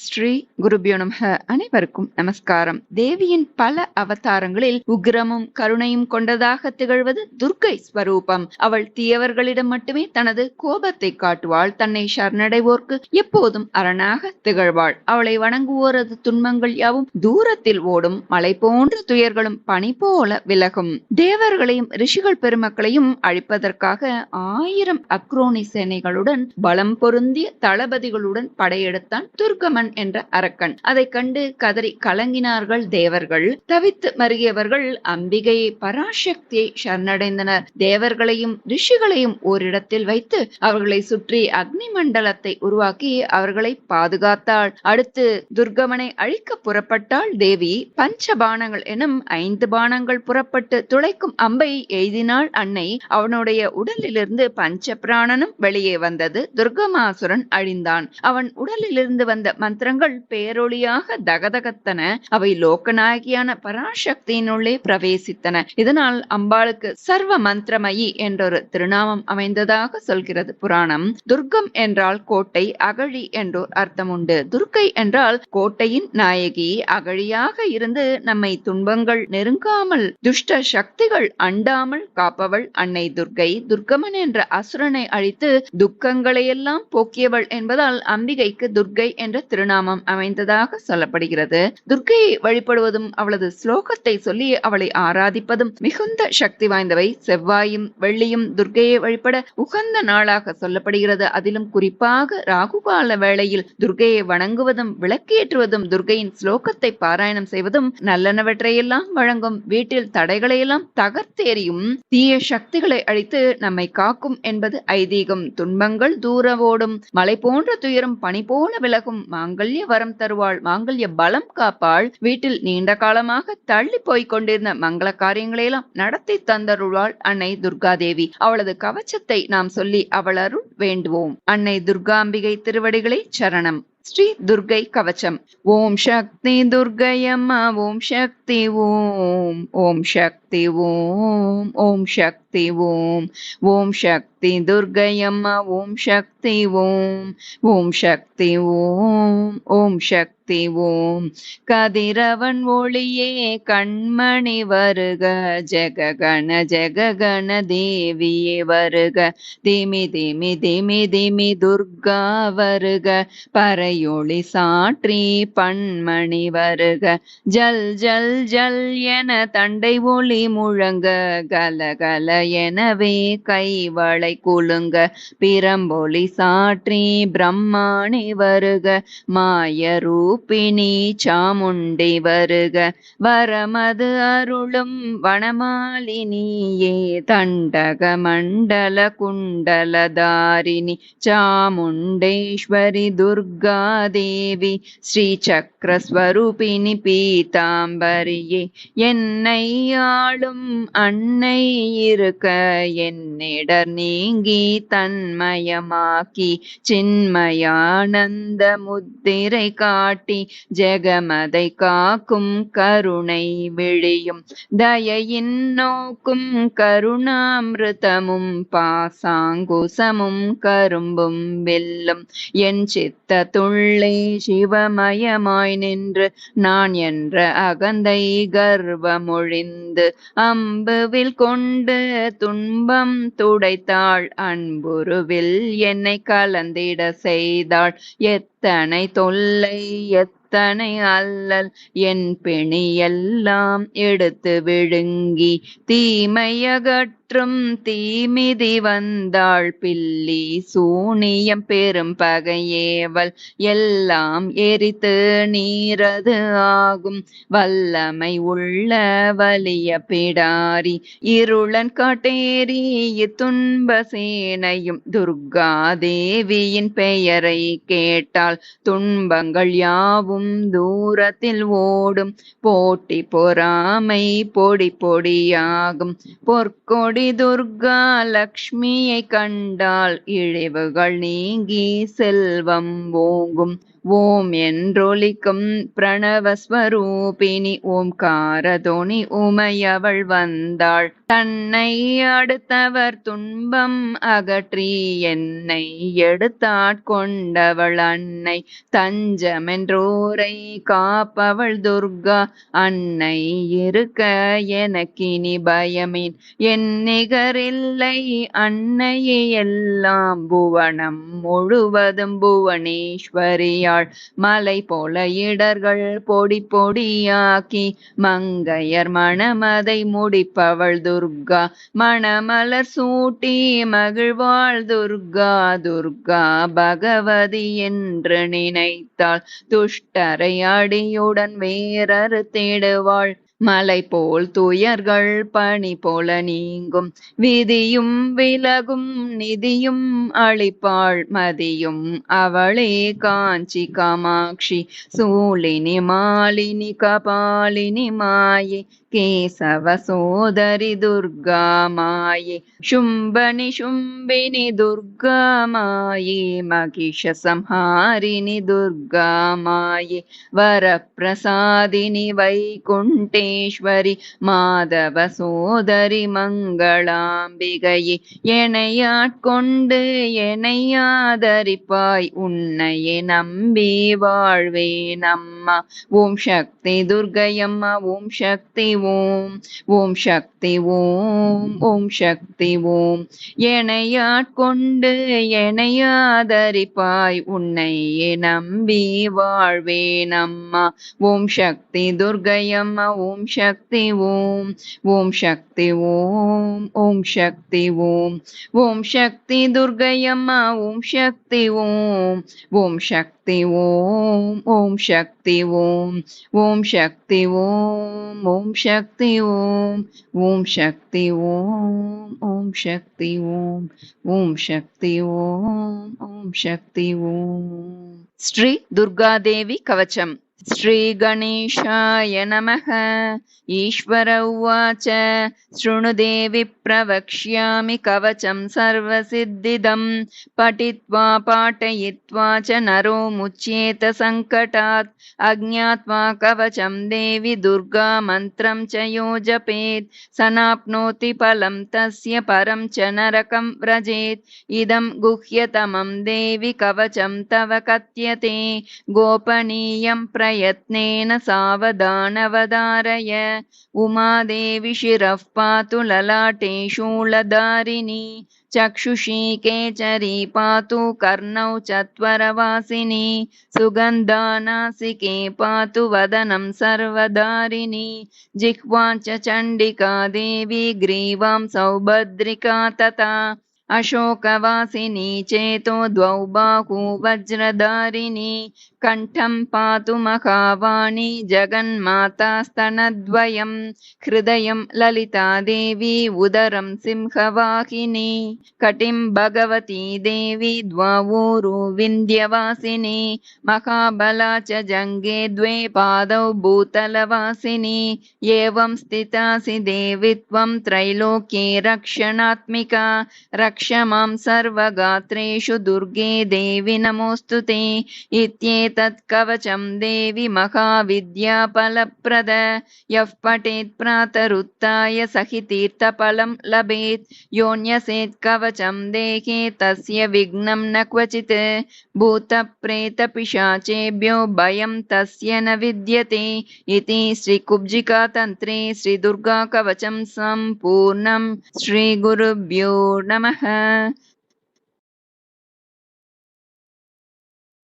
ஸ்ரீ குருபியோ நமக. அனைவருக்கும் நமஸ்காரம். தேவியின் பல அவதாரங்களில் உக்ரமும் கருணையும் கொண்டதாக திகழ்வது துர்க்கை ஸ்வரூபம். அவள் தீயவர்களிடம் மட்டுமே தனது கோபத்தை காட்டுவாள். தன்னை சரணடைவோர்க்கு எப்போதும் அரணாக திகழ்வாள். அவளை வணங்குவோரது துன்பங்கள் யாவும் தூரத்தில் ஓடும். மலை போன்ற துயர்களும் பனி போல விலகும். தேவர்களையும் ரிஷிகள் பெருமக்களையும் அழிப்பதற்காக ஆயிரம் அக்ரோனி சேனைகளுடன் பலம் பொருந்திய தளபதிகளுடன் படையெடுத்தான் துர்கமன் என்ற அரக்கன். அதை கண்டு கதறி கலங்கினார்கள் தேவர்கள். தவித்து மருகியவர்கள் அம்பிகையை பராசக்தியை சரணடைந்தனர். தேவர்களையும் ரிஷிகளையும் ஓரிடத்தில் வைத்து அவர்களை சுற்றி அக்னி மண்டலத்தை உருவாக்கி அவர்களை பாதுகாத்தாள். அடுத்து துர்கமனை அழிக்க புறப்பட்டாள். தேவி பஞ்ச பானங்கள் எனும் ஐந்து பானங்கள் புறப்பட்டு துளைக்கும் அம்பை எய்தினாள். அன்னை அவனுடைய உடலிலிருந்து பஞ்ச பிராணனும் வெளியே வந்தது. துர்கமாசுரன் அழிந்தான். அவன் உடலிலிருந்து வந்த மந்திரங்கள் பேரொளியாக தகதகத்தன. அவை லோகநாயகியான பராசக்தியினுள்ளே பிரவேசித்தன. இதனால் அம்பாளுக்கு சர்வ மந்திரமயி என்றொரு திருநாமம் அமைந்ததாக சொல்கிறது புராணம். துர்க்கம் என்றால் கோட்டை அகழி என்றோர் அர்த்தம் உண்டு துர்க்கை என்றால் கோட்டையின் நாயகி. அகழியாக இருந்து நம்மை துன்பங்கள் நெருங்காமல் துஷ்ட சக்திகள் அண்டாமல் காப்பவள் அன்னை துர்க்கை. துர்க்கமன் என்ற அசுரனை அழித்து துக்கங்களையெல்லாம் போக்கியவள் என்பதால் அம்பிகைக்கு துர்க்கை என்ற திருநாமம் அமைந்ததாக சொல்லப்படுகிறது. துர்க்கையை வழிபடுவதும் அவளது ஸ்லோகத்தை சொல்லி அவளை ஆராதிப்பதும் மிகுந்த சக்தி வாய்ந்தவை. செவ்வாயும் வெள்ளியும் துர்க்கையை வழிபட உகந்த நாளாக சொல்லப்படுகிறது. அதிலும் குறிப்பாக ராகுகால வேளையில் துர்க்கையை வணங்குவதும் விளக்கேற்றுவதும் துர்க்கையின் ஸ்லோகத்தை பாராயணம் செய்வதும் நல்லனவற்றையெல்லாம் வழங்கும். வீட்டில் தடைகளையெல்லாம் தகர்த்தேறியும் தீய சக்திகளை அழித்து நம்மை காக்கும் என்பது ஐதீகம். துன்பங்கள் தூர ஓடும் மலை போன்ற துயரம் பனி போல விலகும். மாங்கல்ய வரம் தருவாள். மாங்கல்ய பலம் காப்பாள். வீட்டில் நீண்ட காலமாக தள்ளி போய்க் கொண்டிருந்த மங்கள காரியங்களையெல்லாம் நடத்தி தந்தருள்வாள் அன்னை துர்காதேவி. அவளது கவச்சத்தை நாம் சொல்லி அவள் அருள் வேண்டுவோம். அன்னை துர்காம்பிகை திருவடிகளை சரணம். ஸ்ரீ துர்கை கவச்சம் ஓம் சக்தி துர்கையம்மா ஓம் சக்தி ஓம் ஓம் சக்தி ஓம் ஓம் சக்தி ஓம் ஓம் சக்தி துர்கையம்மா ஓம் சக்தி ஓம் ஓம் சக்தி ஓம் ஓம் சக்தி ஓம் கதிரவன் ஒளியே கண்மணி வருக ஜெககண ஜெககண தேவியே வருக. திமி திமி திமி திமி துர்கா வருக. பறையொளி சாற்றி பண்மணி வருக. ஜல் ஜல் ஜல் என தண்டை ஒளி முழங்க கல கல எனவே கைவளை குலுங்க. பிரம்பொலி சாற்றி பிரம்மாணி வருக. மாய ரூபிணி சாமுண்டி வருக. வரமது அருளும் வனமாலினியே. தண்டக மண்டல குண்டலதாரிணி சாமுண்டேஸ்வரி துர்கா தேவி ஸ்ரீ சக்கரஸ்வரூபிணி பீதாம்பரியே. என்னை ஆளும் அன்னை இருக்க. என்னிடர் நீங்கி தன்மயமாக்கி. சின்மயானந்த முத்திரை காட்டி ஜெகமதை காக்கும் கருணை விழியும். தயையின் நோக்கும் கருணாமிருதமும் பாசாங்குசமும் கரும்பும் வெல்லும். என் சித்த துள்ளே சிவமயமாய் நின்று நான் என்ற அகந்தை கர்வமொழிந்து அம்புவில் கொண்டு துன்பம் துடைத்தாள். அன்புருவில் என்னை கலந்திட செய்தாள். எத்தனை தொல்லை от அத்தனை அல்லல் என் பிணியெல்லாம் எடுத்து விழுங்கி தீமையகற்றும் தீமிதி வந்தாள் பில்லி சூனியம் பெரும் பகையேவல் எல்லாம் எரித்து நீரது ஆகும். வல்லமை உள்ள வலிய பிடாரி இருளன் காட்டேரி துன்ப சேனையும் துர்கா தேவியின் பெயரை கேட்டால் துன்பங்கள் யாவும் போகும் தூரத்தில் ஓடும். போட்டி பொறாமை பொடி பொடியாகும். பொற்கொடி துர்கா லக்ஷ்மியை கண்டால் இழிவுகள் நீங்கி செல்வம் ஓங்கும். ஓம் என்றொலிக்கும் பிரணவஸ்வரூபிணி ஓம்காரதோணி உமையவள் வந்தாள். தன்னை அடுத்தவர் துன்பம் அகற்றி என்னை எடுத்தாட்கொண்டவள் அன்னை. தஞ்சமென்றோரை காப்பவள் துர்கா அன்னை இருக்க எனக்கினி பயமின். என் நிகரில்லை அன்னையே எல்லாம் புவனம் முழுவதும் புவனேஸ்வரியாள் மலை போல இடர்கள் பொடி பொடியாக்கி மங்கையர் மணமதை முடிப்பவள் துர்கா மணமலர் சூட்டி மகிழ்வாள் துர்கா துர்கா பகவதி என்று நினைத்தாள். துஷ்டரை அடியுடன் வேறறு தேடுவாள். மலை போல் துயர்கள் பனி போல நீங்கும் விதியும் விலகும் நிதியும் அளிப்பாள் மதியும் அவளே காஞ்சி காமாட்சி சூலினி மாலினி கபாலினி மாயே கேசவ சோதரி துர்கா மாயே शुम्बनि शुम्बिनि दुर्गा माये महिषसंहारिणि दुर्गा माये वरप्रसादिनि பரமேஸ்வரி மாதவ சோதரி மங்களாம்பிகையே எனையாட்கொண்டு எனையாதரிப்பாய் உன்னையே நம்பி வாழ்வே நம் அம்மா ஓம் சக்தி துர்கையம்மா ஓம் சக்தி ஓம் ஓம் சக்தி ஓம் ஓம் சக்தி ஓம் எனையாட்கொண்டு எனையாதரிப்பாய் உன்னையே நம்பி வாழ்வேன் அம்மா. ஓம் சக்தி துர்கையம்மா ஓம் சக்தி ஓம். ஓம் சக்தி ஓம். ஓம் சக்தி ஓம். ஓம் சக்தி துர்கையம்மா ஓம் சக்தி ஓம். ஓம் சக்தி ஓம். ஓம் சக்தி சக்தி ஓம் ஓம் சக்தி ஓம் ஓம் சக்தி ஓம் ஓம் சக்தி ஓம் ஓம் சக்தி ஓம் ஓம் சக்தி ஓம் ஓம் சக்தி ஓம். ஸ்ரீ துர்காதேவி கவச்சம். श्रीगणेशाय नमः। ईश्वर उवाच शृणुदेवि प्रवक्ष्यामि कवचं सर्वसिद्धिदं। पठित्वा, पाठयित्वा च नरो मुच्येत सङ्कटात् अज्ञात्वा कवचं देवि दुर्गा मन्त्रं च यो जपेत् सनाप्नोति फलं तस्य परं च नरकं व्रजेत्। इदं गुह्यतमं देवि कवचं तव कथ्यते। गोपनीयं प्रयत्नेन सावधानवधारय उमादेवि शिरः पातु ललाटे शूलधारिणी चक्षुषी केचरी पातु कर्णौ चत्वरवासिनी सुगन्धानासिके पातु वदनं सर्वधारिणी जिह्वा च चण्डिका देवी ग्रीवां सौभद्रिका तथा अशोकवासिनी चेतो द्वौ बाहू वज्रधारिणी कण्ठं पातु महावाणी जगन्मातास्तनद्वयं हृदयं ललिता देवी उदरं सिंहवाहिनी कटिं भगवती देवी द्वावूरु विन्ध्यवासिनी महाबला च जङ्गे द्वे पादौ भूतलवासिनी एवं स्थितासि देवि त्वं त्रैलोक्ये रक्षणात्मिका रक्ष मां सर्वगात्रेषु दुर्गे देवि नमोऽस्तु ते इत्येतत् कवचं देवि महाविद्याफलप्रद। यः पठेत् प्रातरुत्थाय सहि तीर्थफलं लभेत्। योऽन्यसेत् कवचं देहे तस्य विघ्नं न क्वचित्। भूतप्रेतपिशाचेभ्यो भयं तस्य न विद्यते। इति श्रीकुब्जिकातन्त्रे श्रीदुर्गाकवचं सम्पूर्णं श्रीगुरुभ्यो नमः